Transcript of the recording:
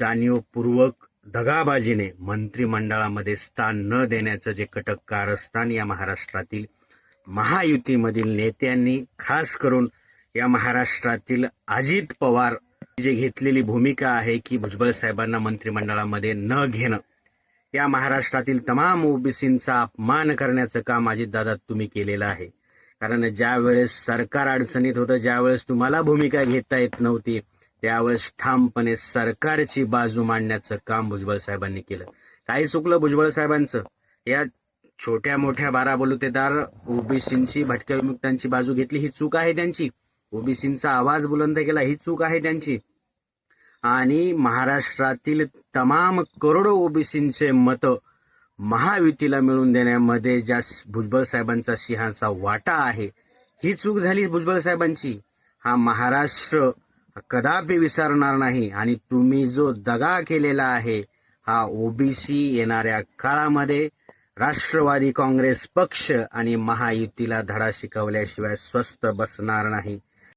जाणीवपूर्वक दगाबाजीने मंत्रिमंडळामध्ये स्थान न देण्याचं जे कटक कारस्थान या महाराष्ट्रातील महायुतीमधील नेत्यांनी खास करून या महाराष्ट्रातील अजित पवार जे घेतलेली भूमिका आहे की भुजबळ साहेबांना मंत्रिमंडळामध्ये न घेणं या महाराष्ट्रातील तमाम ओबीसींचा अपमान करण्याचं काम अजितदादा तुम्ही केलेलं आहे. कारण ज्या वेळेस सरकार अडचणीत होतं ज्यावेळेस तुम्हाला भूमिका घेता येत नव्हती त्यावेळेस ठामपणे सरकारची बाजू मांडण्याचं काम भुजबळ साहेबांनी केलं. काही चुकलं भुजबळ साहेबांचं? या छोट्या मोठ्या बारा बलुतेदार ओबीसींची भटक्या विमुक्तांची बाजू घेतली ही चूक आहे त्यांची. ओबीसींचा आवाज बुलंद केला ही चूक आहे त्यांची. आणि महाराष्ट्रातील तमाम करोडो ओबीसींचे मतं महायुतीला मिळवून देण्यामध्ये ज्या भुजबळ साहेबांचा सिंहाचा वाटा आहे ही चूक झाली भुजबळ साहेबांची. हा महाराष्ट्र कदापि विसरणार नाही. आणि तुम्ही जो दगा केलेला आहे हा ओबीसी येणाऱ्या काळामध्ये राष्ट्रवादी काँग्रेस पक्ष आणि महायुतीला धडा शिकवल्याशिवाय स्वस्थ बसणार नाही.